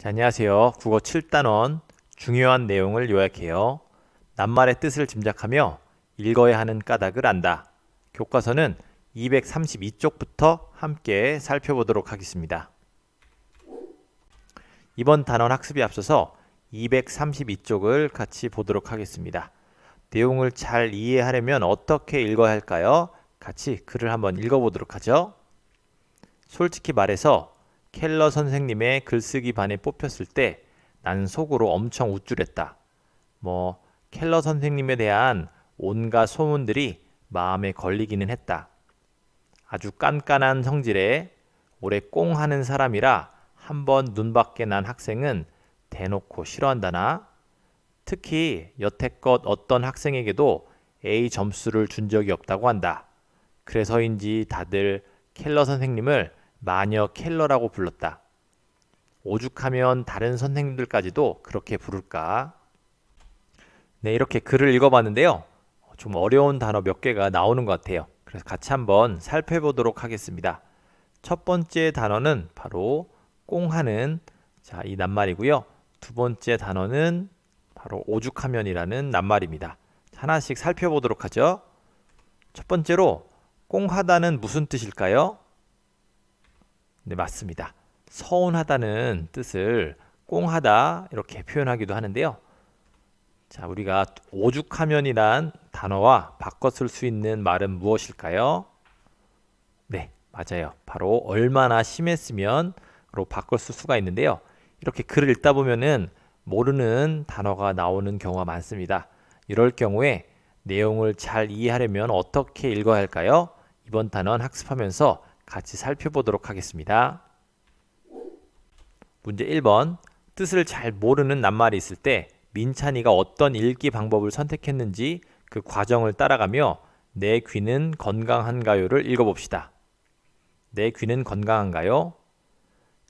자, 안녕하세요. 국어 7단원 중요한 내용을 요약해요. 낱말의 뜻을 짐작하며 읽어야 하는 까닭을 안다. 교과서는 232쪽부터 함께 살펴보도록 하겠습니다. 이번 단원 학습에 앞서서 232쪽을 같이 보도록 하겠습니다. 내용을 잘 이해하려면 어떻게 읽어야 할까요? 같이 글을 한번 읽어보도록 하죠. 솔직히 말해서 켈러 선생님의 글쓰기 반에 뽑혔을 때 나는 속으로 엄청 우쭐했다. 뭐 켈러 선생님에 대한 온갖 소문들이 마음에 걸리기는 했다. 아주 깐깐한 성질에 오래 꽁 하는 사람이라 한 번 눈밖에 난 학생은 대놓고 싫어한다나? 특히 여태껏 어떤 학생에게도 A 점수를 준 적이 없다고 한다. 그래서인지 다들 켈러 선생님을 마녀 켈러라고 불렀다. 오죽하면 다른 선생님들까지도 그렇게 부를까? 네, 이렇게 글을 읽어봤는데요. 좀 어려운 단어 몇 개가 나오는 것 같아요. 그래서 같이 한번 살펴보도록 하겠습니다. 첫 번째 단어는 바로 꽁하는 자, 이 낱말이고요. 두 번째 단어는 바로 오죽하면이라는 낱말입니다. 하나씩 살펴보도록 하죠. 첫 번째로 꽁하다는 무슨 뜻일까요? 네, 맞습니다. 서운하다는 뜻을 꽁하다 이렇게 표현하기도 하는데요. 자, 우리가 오죽하면이란 단어와 바꿔 쓸 수 있는 말은 무엇일까요? 네, 맞아요. 바로 얼마나 심했으면로 바꿔 쓸 수가 있는데요. 이렇게 글을 읽다 보면은 모르는 단어가 나오는 경우가 많습니다. 이럴 경우에 내용을 잘 이해하려면 어떻게 읽어야 할까요? 이번 단원 학습하면서 같이 살펴보도록 하겠습니다. 문제 1번. 뜻을 잘 모르는 낱말이 있을 때 민찬이가 어떤 읽기 방법을 선택했는지 그 과정을 따라가며 내 귀는 건강한가요를 읽어봅시다. 내 귀는 건강한가요?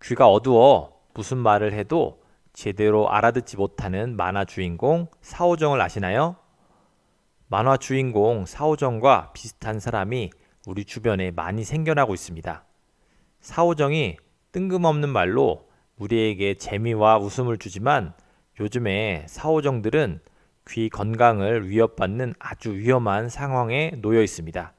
귀가 어두워 무슨 말을 해도 제대로 알아듣지 못하는 만화 주인공 사오정을 아시나요? 만화 주인공 사오정과 비슷한 사람이 우리 주변에 많이 생겨나고 있습니다. 사오정이 뜬금없는 말로 우리에게 재미와 웃음을 주지만 요즘에 사오정들은 귀 건강을 위협받는 아주 위험한 상황에 놓여 있습니다.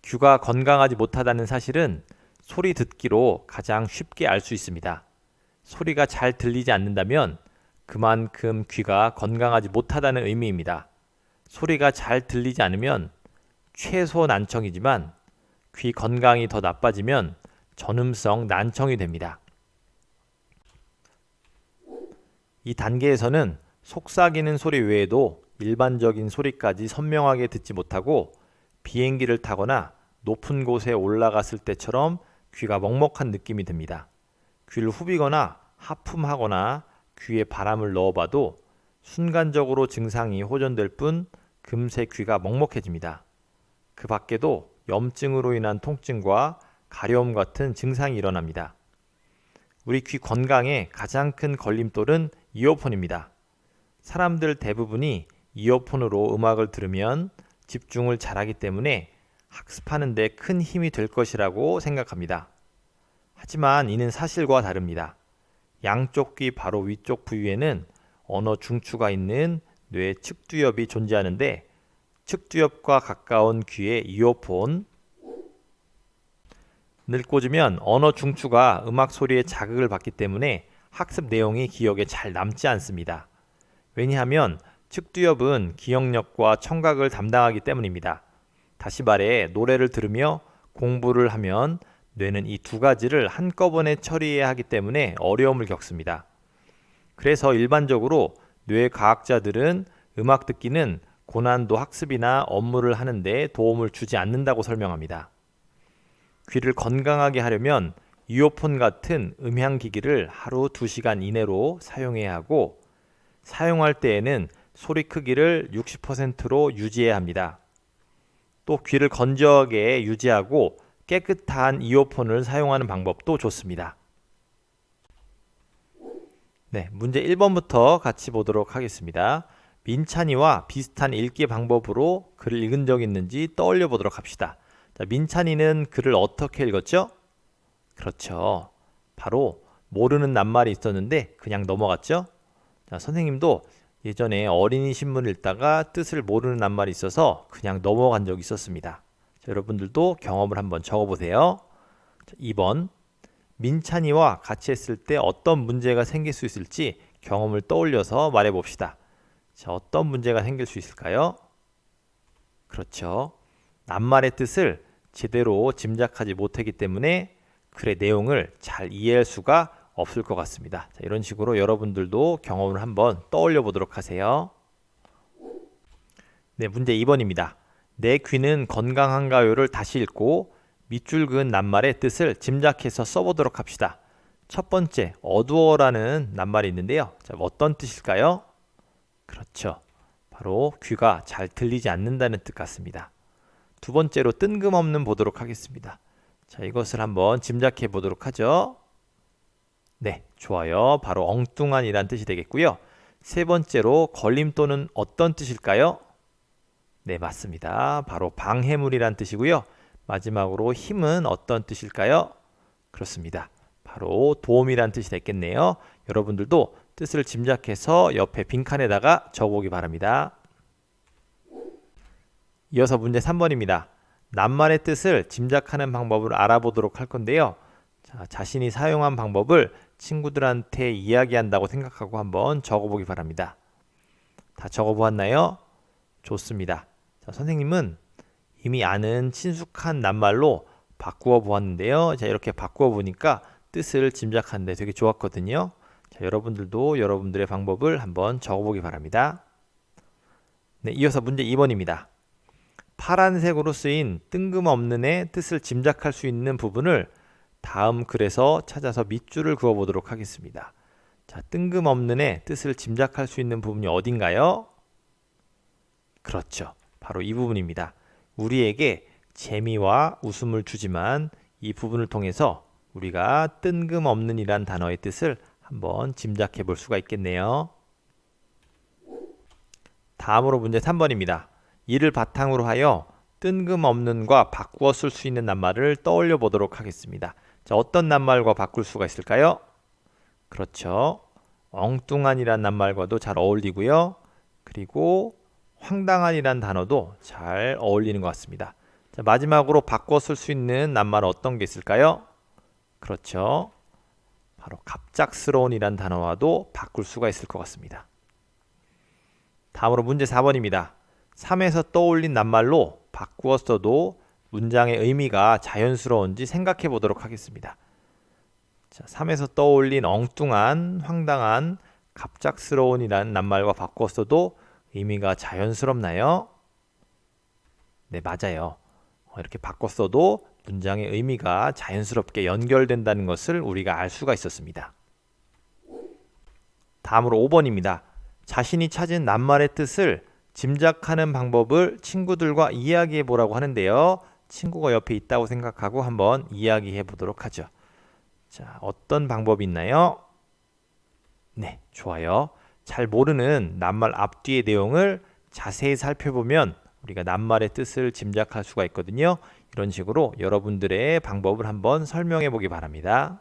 귀가 건강하지 못하다는 사실은 소리 듣기로 가장 쉽게 알 수 있습니다. 소리가 잘 들리지 않는다면 그만큼 귀가 건강하지 못하다는 의미입니다. 소리가 잘 들리지 않으면 최소 난청이지만 귀 건강이 더 나빠지면 전음성 난청이 됩니다. 이 단계에서는 속삭이는 소리 외에도 일반적인 소리까지 선명하게 듣지 못하고 비행기를 타거나 높은 곳에 올라갔을 때처럼 귀가 먹먹한 느낌이 듭니다. 귀를 후비거나 하품하거나 귀에 바람을 넣어봐도 순간적으로 증상이 호전될 뿐 금세 귀가 먹먹해집니다. 그 밖에도 염증으로 인한 통증과 가려움 같은 증상이 일어납니다. 우리 귀 건강에 가장 큰 걸림돌은 이어폰입니다. 사람들 대부분이 이어폰으로 음악을 들으면 집중을 잘하기 때문에 학습하는데 큰 힘이 될 것이라고 생각합니다. 하지만 이는 사실과 다릅니다. 양쪽 귀 바로 위쪽 부위에는 언어 중추가 있는 뇌 측두엽이 존재하는데 측두엽과 가까운 귀에 이어폰 늘 꽂으면 언어 중추가 음악 소리에 자극을 받기 때문에 학습 내용이 기억에 잘 남지 않습니다. 왜냐하면 측두엽은 기억력과 청각을 담당하기 때문입니다. 다시 말해 노래를 들으며 공부를 하면 뇌는 이 두 가지를 한꺼번에 처리해야 하기 때문에 어려움을 겪습니다. 그래서 일반적으로 뇌 과학자들은 음악 듣기는 고난도 학습이나 업무를 하는데 도움을 주지 않는다고 설명합니다. 귀를 건강하게 하려면 이어폰 같은 음향기기를 하루 2시간 이내로 사용해야 하고 사용할 때에는 소리 크기를 60%로 유지해야 합니다. 또 귀를 건조하게 유지하고 깨끗한 이어폰을 사용하는 방법도 좋습니다. 네, 문제 1번부터 같이 보도록 하겠습니다. 민찬이와 비슷한 읽기 방법으로 글을 읽은 적 있는지 떠올려 보도록 합시다. 자, 민찬이는 글을 어떻게 읽었죠? 그렇죠. 바로 모르는 낱말이 있었는데 그냥 넘어갔죠. 자, 선생님도 예전에 어린이 신문을 읽다가 뜻을 모르는 낱말이 있어서 그냥 넘어간 적이 있었습니다. 자, 여러분들도 경험을 한번 적어보세요. 자, 2번 민찬이와 같이 했을 때 어떤 문제가 생길 수 있을지 경험을 떠올려서 말해봅시다. 자, 어떤 문제가 생길 수 있을까요? 그렇죠. 낱말의 뜻을 제대로 짐작하지 못하기 때문에 글의 내용을 잘 이해할 수가 없을 것 같습니다. 자, 이런 식으로 여러분들도 경험을 한번 떠올려 보도록 하세요. 네, 문제 2번입니다. 내 귀는 건강한가요를 다시 읽고 밑줄 그은 낱말의 뜻을 짐작해서 써보도록 합시다. 첫 번째, 어두워라는 낱말이 있는데요. 자, 어떤 뜻일까요? 그렇죠. 바로 귀가 잘 들리지 않는다는 뜻 같습니다. 두 번째로 뜬금없는 보도록 하겠습니다. 자, 이것을 한번 짐작해 보도록 하죠. 네, 좋아요. 바로 엉뚱한이란 뜻이 되겠고요. 세 번째로 걸림 또는 어떤 뜻일까요? 네, 맞습니다. 바로 방해물이란 뜻이고요. 마지막으로 힘은 어떤 뜻일까요? 그렇습니다. 바로 도움이란 뜻이 됐겠네요. 여러분들도 뜻을 짐작해서 옆에 빈칸에다가 적어보기 바랍니다. 이어서 문제 3번입니다. 낱말의 뜻을 짐작하는 방법을 알아보도록 할 건데요. 자, 자신이 사용한 방법을 친구들한테 이야기한다고 생각하고 한번 적어보기 바랍니다. 다 적어보았나요? 좋습니다. 자, 선생님은 이미 아는 친숙한 낱말로 바꾸어 보았는데요. 자, 이렇게 바꾸어 보니까 뜻을 짐작하는데 되게 좋았거든요. 자, 여러분들도 여러분들의 방법을 한번 적어보기 바랍니다. 네, 이어서 문제 2번입니다. 파란색으로 쓰인 뜬금없는 의 뜻을 짐작할 수 있는 부분을 다음 글에서 찾아서 밑줄을 그어 보도록 하겠습니다. 자, 뜬금없는 의 뜻을 짐작할 수 있는 부분이 어딘가요? 그렇죠. 바로 이 부분입니다. 우리에게 재미와 웃음을 주지만 이 부분을 통해서 우리가 뜬금없는 이란 단어의 뜻을 한번 짐작해 볼 수가 있겠네요. 다음으로 문제 3번입니다. 이를 바탕으로 하여 뜬금없는과 바꾸어 쓸 수 있는 낱말을 떠올려 보도록 하겠습니다. 자, 어떤 낱말과 바꿀 수가 있을까요? 그렇죠. 엉뚱한이란 낱말과도 잘 어울리고요. 그리고 황당한이란 단어도 잘 어울리는 것 같습니다. 자, 마지막으로 바꿔 쓸 수 있는 낱말은 어떤 게 있을까요? 그렇죠. 바로 갑작스러운이란 단어와도 바꿀 수가 있을 것 같습니다. 다음으로 문제 4번입니다. 3에서 떠올린 낱말로 바꾸어 써도 문장의 의미가 자연스러운지 생각해 보도록 하겠습니다. 자, 3에서 떠올린 엉뚱한, 황당한, 갑작스러운이라는 낱말과 바꾸어 써도 의미가 자연스럽나요? 네, 맞아요. 어, 이렇게 바꿔 써도 문장의 의미가 자연스럽게 연결된다는 것을 우리가 알 수가 있었습니다. 다음으로 5번입니다. 자신이 찾은 낱말의 뜻을 짐작하는 방법을 친구들과 이야기해 보라고 하는데요. 친구가 옆에 있다고 생각하고 한번 이야기해 보도록 하죠. 자, 어떤 방법이 있나요? 네, 좋아요. 잘 모르는 낱말 앞뒤의 내용을 자세히 살펴보면 우리가 낱말의 뜻을 짐작할 수가 있거든요. 이런 식으로 여러분들의 방법을 한번 설명해 보기 바랍니다.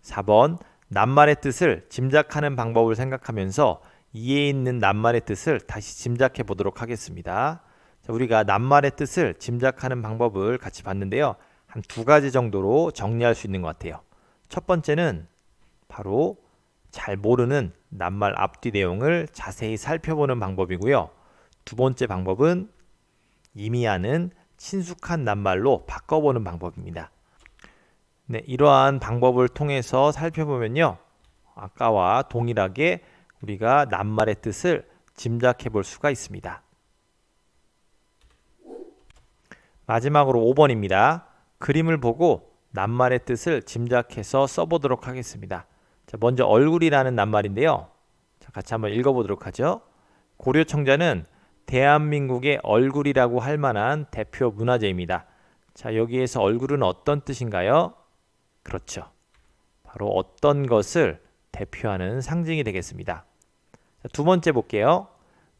4번 낱말의 뜻을 짐작하는 방법을 생각하면서 이해 있는 낱말의 뜻을 다시 짐작해 보도록 하겠습니다. 자, 우리가 낱말의 뜻을 짐작하는 방법을 같이 봤는데요. 한 두 가지 정도로 정리할 수 있는 것 같아요. 첫 번째는 바로 잘 모르는 낱말 앞뒤 내용을 자세히 살펴보는 방법이고요. 두 번째 방법은 이미 아는 친숙한 낱말로 바꿔보는 방법입니다. 네, 이러한 방법을 통해서 살펴보면요. 아까와 동일하게 우리가 낱말의 뜻을 짐작해 볼 수가 있습니다. 마지막으로 5번입니다. 그림을 보고 낱말의 뜻을 짐작해서 써보도록 하겠습니다. 자, 먼저 얼굴이라는 낱말인데요. 자, 같이 한번 읽어보도록 하죠. 고려 청자는 대한민국의 얼굴이라고 할 만한 대표 문화재입니다. 자, 여기에서 얼굴은 어떤 뜻인가요? 그렇죠. 바로 어떤 것을 대표하는 상징이 되겠습니다. 자, 두 번째 볼게요.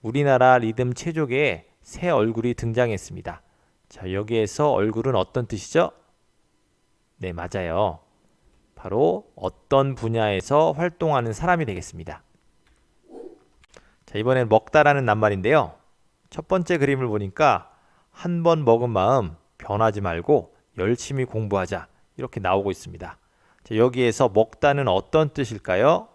우리나라 리듬 체조계에 새 얼굴이 등장했습니다. 자, 여기에서 얼굴은 어떤 뜻이죠? 네, 맞아요. 바로 어떤 분야에서 활동하는 사람이 되겠습니다. 자, 이번엔 먹다라는 낱말인데요. 첫 번째 그림을 보니까 한 번 먹은 마음 변하지 말고 열심히 공부하자. 이렇게 나오고 있습니다. 자, 여기에서 먹다는 어떤 뜻일까요?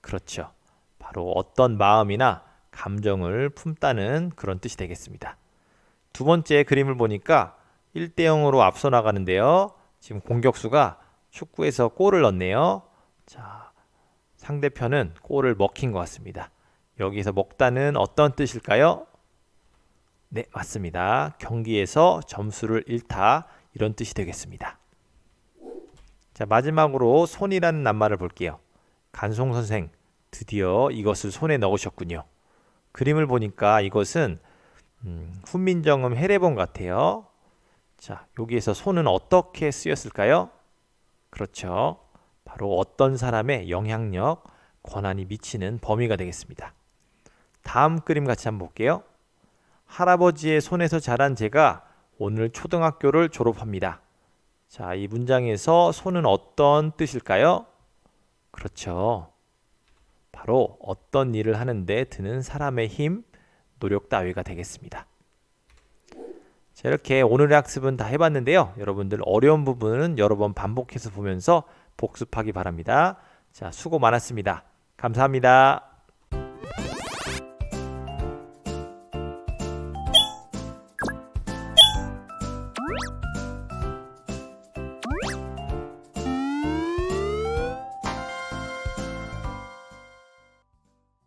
그렇죠. 바로 어떤 마음이나 감정을 품다는 그런 뜻이 되겠습니다. 두 번째 그림을 보니까 1대 0으로 앞서 나가는데요. 지금 공격수가 축구에서 골을 넣네요. 자, 상대편은 골을 먹힌 것 같습니다. 여기서 먹다는 어떤 뜻일까요? 네, 맞습니다. 경기에서 점수를 잃다 이런 뜻이 되겠습니다. 자, 마지막으로 손이라는 낱말을 볼게요. 간송 선생 드디어 이것을 손에 넣으셨군요. 그림을 보니까 이것은 음, 훈민정음 해례본 같아요. 자, 여기에서 손은 어떻게 쓰였을까요? 그렇죠. 바로 어떤 사람의 영향력, 권한이 미치는 범위가 되겠습니다. 다음 그림 같이 한번 볼게요. 할아버지의 손에서 자란 제가 오늘 초등학교를 졸업합니다. 자, 이 문장에서 손은 어떤 뜻일까요? 그렇죠. 바로 어떤 일을 하는데 드는 사람의 힘, 노력 따위가 되겠습니다. 자, 이렇게 오늘의 학습은 다 해봤는데요. 여러분들 어려운 부분은 여러 번 반복해서 보면서 복습하기 바랍니다. 자, 수고 많았습니다. 감사합니다.